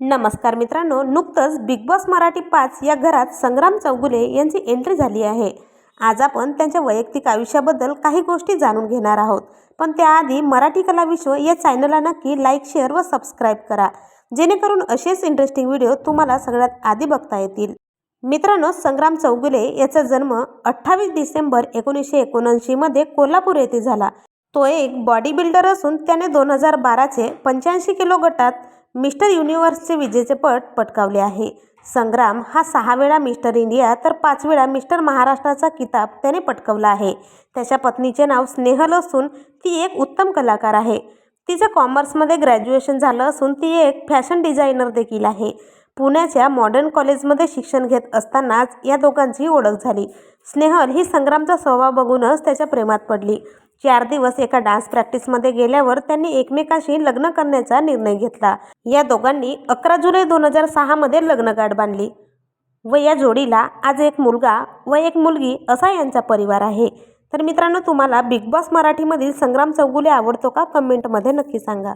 नमस्कार मित्रांनो नुकतंच बिग बॉस मराठी पाच या घरात संग्राम चौगुले यांची एंट्री झाली आहे. आज आपण त्यांच्या वैयक्तिक आयुष्याबद्दल काही गोष्टी जाणून घेणार आहोत. पण त्याआधी मराठी कला विश्व या चॅनलला नक्की लाईक शेअर व सबस्क्राईब करा. जेणेकरून असेच इंटरेस्टिंग व्हिडिओ तुम्हाला सगळ्यात आधी बघता येतील. मित्रांनो संग्राम चौगुले याचा जन्म अठ्ठावीस डिसेंबर एकोणीसशे एकोणऐंशीमध्ये कोल्हापूर येथे झाला. तो एक बॉडी बिल्डर असून त्याने दोन हजार बाराचे पंच्याऐंशी किलो गटात मिस्टर युनिव्हर्सचे विजेचे पट पटकावले आहे. संग्राम हा सहा वेळा मिस्टर इंडिया तर पाच वेळा मिस्टर महाराष्ट्राचा किताब त्याने पटकवला आहे. त्याच्या पत्नीचे नाव स्नेहल असून ती एक उत्तम कलाकार आहे. तिचं कॉमर्समध्ये ग्रॅज्युएशन झालं असून ती एक फॅशन डिझायनर देखील आहे. पुण्याच्या मॉडर्न कॉलेजमध्ये शिक्षण घेत असतानाच या दोघांची ओळख झाली. स्नेहल ही संग्रामचा स्वभाव बघूनच त्याच्या प्रेमात पडली. चार दिवस एका डान्स प्रॅक्टिसमध्ये गेल्यावर त्यांनी एकमेकाशी लग्न करण्याचा निर्णय घेतला. या दोघांनी अकरा जुलै दोन हजार सहामध्ये लग्नगाठ बांधली. व या जोडीला आज एक मुलगा व एक मुलगी असा यांचा परिवार आहे. तर मित्रांनो तुम्हाला बिग बॉस मराठीमधील संग्राम चौगुले आवडतो का? कमेंटमध्ये नक्की सांगा.